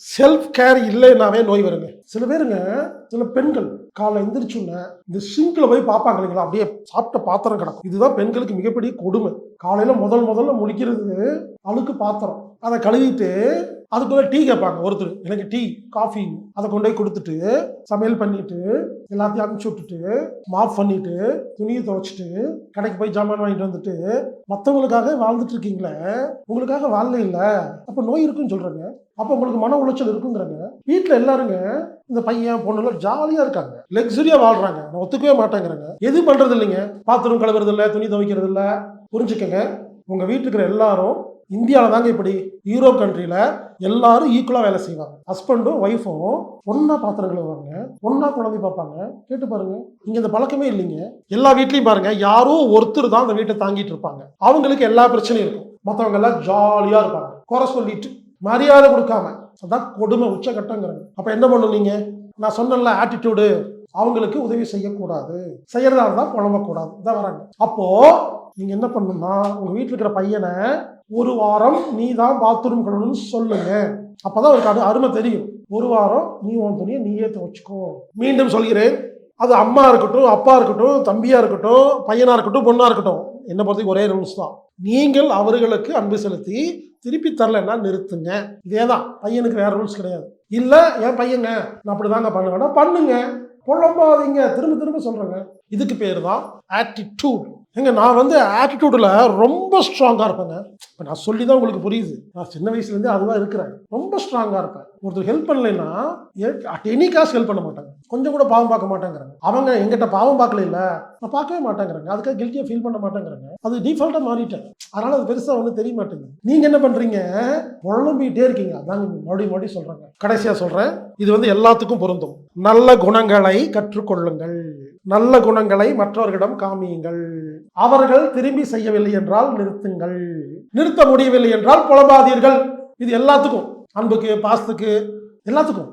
Self care இல்லைன்னாவே நோய் வருங்க. சில பேருங்க சில பெண்கள் காலைல எந்திரிச்சுன்னு இந்த சிங்கில் போய் பார்ப்பாங்க இல்லைங்களா? அப்படியே சாப்பிட்ட பாத்திரம் கிடக்கும். இதுதான் பெண்களுக்கு மிகப்பெரிய கொடுமை. காலையில முதல் முதல்ல முழிக்கிறது அழுக்கு பாத்திரம். அதை கழுவிட்டு அதுக்குள்ள டீ கேட்பாங்க ஒருத்தர். எனக்கு டீ காஃபி அதை கொண்டு போய் கொடுத்துட்டு சமையல் பண்ணிட்டு எல்லாத்தையும் அனுப்பிச்சு விட்டுட்டு மாஃப் பண்ணிட்டு துணியை துவைச்சிட்டு கடைக்கு போய் ஜாமான் வாங்கிட்டு வந்துட்டு மற்றவங்களுக்காக வாழ்ந்துட்டு இருக்கீங்களே உங்களுக்காக வாழல இல்லை. அப்போ நோய் இருக்குன்னு சொல்றாங்க. அப்போ உங்களுக்கு மன உளைச்சல் இருக்குங்கிறாங்க. வீட்டில் எல்லாருங்க இந்த பையன் பொண்ணுலாம் ஜாலியாக இருக்காங்க. லக்ஸரியாக வாழ்றாங்க. நான் ஒத்துக்கவே மாட்டேங்கிறாங்க. எதுவும் பண்ணுறது இல்லைங்க பாத்திரம் கழுவுறது இல்லை துணி துவைக்கிறது இல்லை புரிஞ்சுக்கங்க. உங்கள் வீட்டுக்கு இருக்கிற எல்லாரும் இந்தியாவில் தாங்க இப்படி யூரோப் கண்ட்ரியில் எல்லாரும் ஈக்குவலாக வேலை செய்வாங்க. ஹஸ்பண்டும் ஒய்ஃபும் ஒன்றா பாத்திரம் கழுவுவாங்க. ஒன்றா குழந்தை பார்ப்பாங்க. கேட்டு பாருங்க. இங்கே இந்த பழக்கமே இல்லைங்க. எல்லா வீட்லையும் பாருங்க யாரோ ஒருத்தர் தான் அந்த வீட்டை தாங்கிட்டு இருப்பாங்க. அவங்களுக்கு எல்லா பிரச்சனையும் இருக்கும். மற்றவங்க எல்லாம் ஜாலியாக இருப்பாங்க. குறை சொல்லிட்டு மரியாதை கொடுக்காம. அதான் கொடுமை உச்சகட்டங்கிறாங்க அப்போ என்ன பண்ணும் நீங்கள் நான் சொன்னல ஆட்டிடியூடு அவங்களுக்கு உதவி செய்யக்கூடாது. செய்யறதா இருந்தால் குழம்பக்கூடாது இதான் வராங்க. அப்போ நீங்க என்ன பண்ணணும்னா உங்க வீட்டில் இருக்கிற பையனை ஒரு வாரம் நீ தான் பாத்ரூம் கழுவணும்னு சொல்லுங்க. அப்பதான் அவருக்கு அது அருமை தெரியும். ஒரு வாரம் நீ உன் துணியை நீயே துவச்சிக்கோ. மீண்டும் சொல்கிறேன். அது அம்மா இருக்கட்டும் அப்பா இருக்கட்டும் தம்பியா இருக்கட்டும் பையனா இருக்கட்டும் பொண்ணா இருக்கட்டும் என்ன பொறுத்தவரைக்கும் ஒரே ரூல்ஸ் தான். நீங்கள் அவர்களுக்கு அன்பு செலுத்தி திருப்பி தரலன்னா நிறுத்துங்க. இதே தான். பையனுக்கு வேற ரூல்ஸ் கிடையாது. இல்லை என் பையங்க நான் அப்படிதாங்க பண்ணுவேன்னா பண்ணுங்க. புலம்பாதீங்க. திரும்ப திரும்ப சொல்றேங்க. இதுக்கு பேர் தான் ஆட்டிடியூட் ஏங்க நான் வந்து ஆட்டிடியூடில் ரொம்ப ஸ்ட்ராங்காக இருப்பேங்க. இப்போ நான் சொல்லி தான் உங்களுக்கு புரியுது. நான் சின்ன வயசுலேருந்தே அதுதான் இருக்கிறேன். ரொம்ப ஸ்ட்ராங்காக இருப்பேன். ஒருத்தர் ஹெல்ப் பண்ணலைன்னா அட் எனி காசு ஹெல்ப் பண்ண மாட்டாங்க. கொஞ்சம் கூட பாவம் பார்க்க மாட்டேங்கிறாங்க. அவங்க எங்கிட்ட பாவம் பார்க்கல இல்லை. நான் பார்க்கவே மாட்டேங்கிறாங்க. அதுக்காக கில்ட்டியாக ஃபீல் பண்ண மாட்டேங்கிறாங்க. அது டிஃபால்ட்டாக மாறிட்டேன் அதனால் அது பெருசாக ஒன்றும் தெரிய மாட்டேங்குது. நீங்கள் என்ன பண்ணுறீங்க புழம்பிகிட்டே இருக்கீங்க. அதாங்க மறுபடியும் மறுபடியும் சொல்கிறாங்க கடைசியாக சொல்கிறேன் இது வந்து எல்லாத்துக்கும் பொருந்தும். நல்ல குணங்களை கற்றுக்கொள்ளுங்கள். நல்ல குணங்களை மற்றவர்களிடம் காமியுங்கள். அவர்கள் திரும்பி செய்யவில்லை என்றால் நிறுத்துங்கள். நிறுத்த முடியவில்லை என்றால் புலம்பாதீர்கள். இது எல்லாத்துக்கும். அன்புக்கு பாசத்துக்கு எல்லாத்துக்கும்.